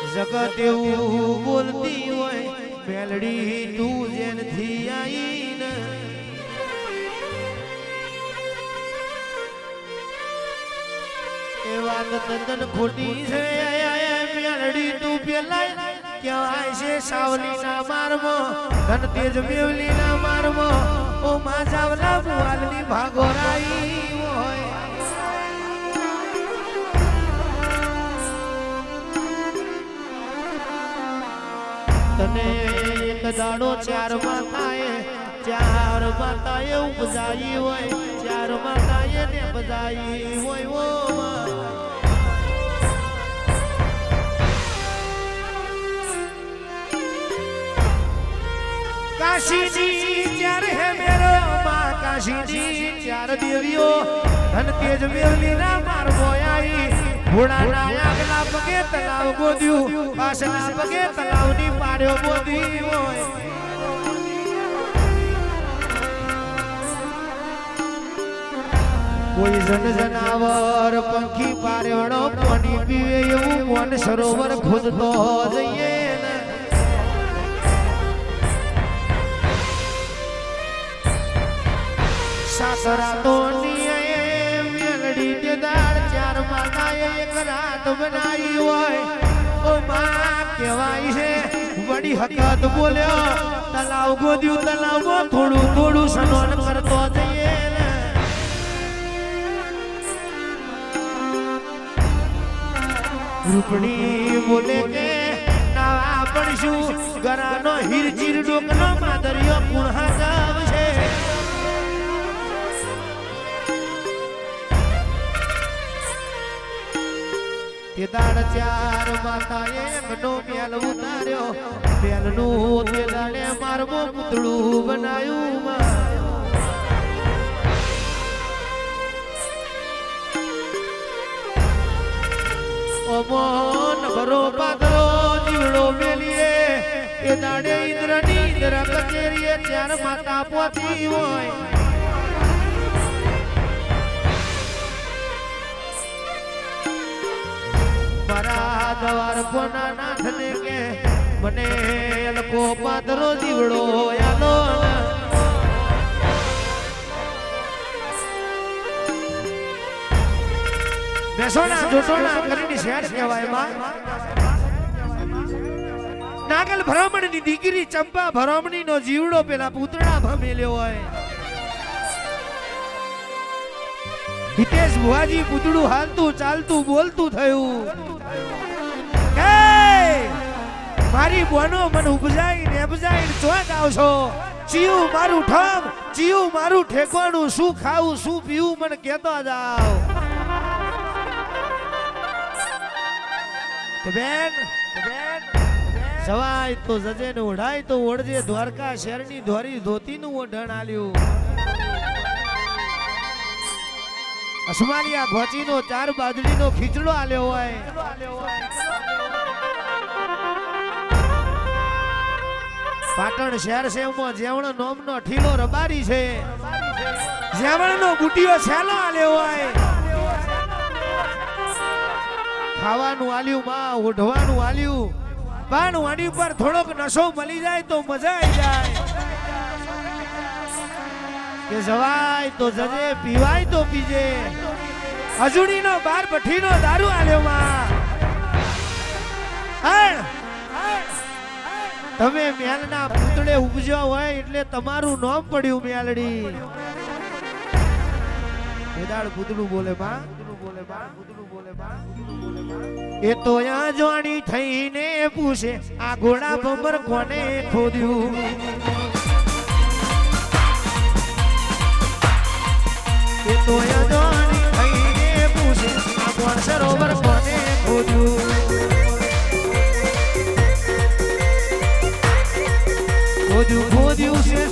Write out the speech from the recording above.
જગત એવું બોલતી હોય મેલડી તું જેનથી આઈને. એ વાત તદ્દન ખોટી છે મેલડી તું પેલા કહેવાય છે સાવલીના મારમાં ઘન તેજ મેવલીના મારમાં. ઓ માં સાવલા બુવાલની ભાગોરાઈ. દાડો ચાર માતાએ ચાર માતાએ ઉપજાઈ હોય, ચાર માતાએ ને બજાઈ હોય, ઓ પગે તલાવ ગોદ્યું પાછલા પગે તલાવની પાડ્યો ગોદી કોઈ જન જનાવર પંખી પારેવડો પાણી પીવે એવું મન સરોવર ખોદતો જઈએ સાસરા તો ચાર માતાએ એક રાત બોલ્યો, તલાવ ગોદ્યું તલાવમાં થોડું થોડું સ્નાન કરતો જઈએ રૂપણી બોલે કે નાવા પડશું. ગરાનો હિરચીર ડોકનો માદરિયો પુણહા જાવ છે ચાર માતાએ એકનો મેલ ઉતાર્યો. મેલનું તે દાડે મારવો પૂતળું બનાયું માં. ઓમોન ભરો પાદરો જીવડો મેલીએ. એ દાડે ઇન્દ્રની ઇન્દ્ર કચેરીએ ચાર માતા પોતી હોય. મારા દવાર કોના નાથને કે, મને એલકો પાદરો જીવડો યાલો બેસોના જોટોના કરીને શેર કહેવાયમાં નાગલ ભરામણની દીકરી ચંપા ભરામણીનો જીવડો પેલા પૂતળા ભમેલ્યો હોય. હિતેશ ભુવાજી પૂતળું હાલતું ચાલતું બોલતું થયું. મારી બોનો મન ઉપજાઈ ને ઉપજાઈ ને ચોક આવશો. ચિયું મારું ઠમ ચિયું મારું ઠેકવાનું શું ખાવું શું પીવું મને કેતો જાવ તો તો જજે ને ઓઢાય તો ઓઢજે દ્વારકા શેરની ધોરી ધોતીનું ઓઢણ આલ્યું. અસમાલિયા ભોચીનો, ચાર બાજરીનો ખીચડો આલ્યો હોય. પાટણ શહેર સેવમાં જેવણ નોમનો ઠીલો રબારી છે. જેવણનો બુટીઓ છેલો આલ્યો હોય. ખાવાનું આલ્યું, માં, ઓઢવાનું આલ્યું. પણ વાડી પર થોડોક નશો મળી જાય તો મજા આવી જાય. કે જવાય તો જજે, પીવાય તો પીજે. હજુડીનો બાર ભઠ્ઠીનો દારૂ આલ્યો, માં. તમે મેલના પૂતળે ઉપજ્યો હોય એટલે તમારું નામ પડ્યું મેલડી બેદાળ પૂતળું બોલે માં બોલે માં બોલે, માં. એ તો આ જોડી થઈને પૂછે, આ ઘોડા ભમર કોને ખોદ્યું? એ તો આ જોડી થઈને પૂછે, આ ગોળ સરોવર કોને ખોદ્યું? ખોદ્યું ખોદ્યું છે.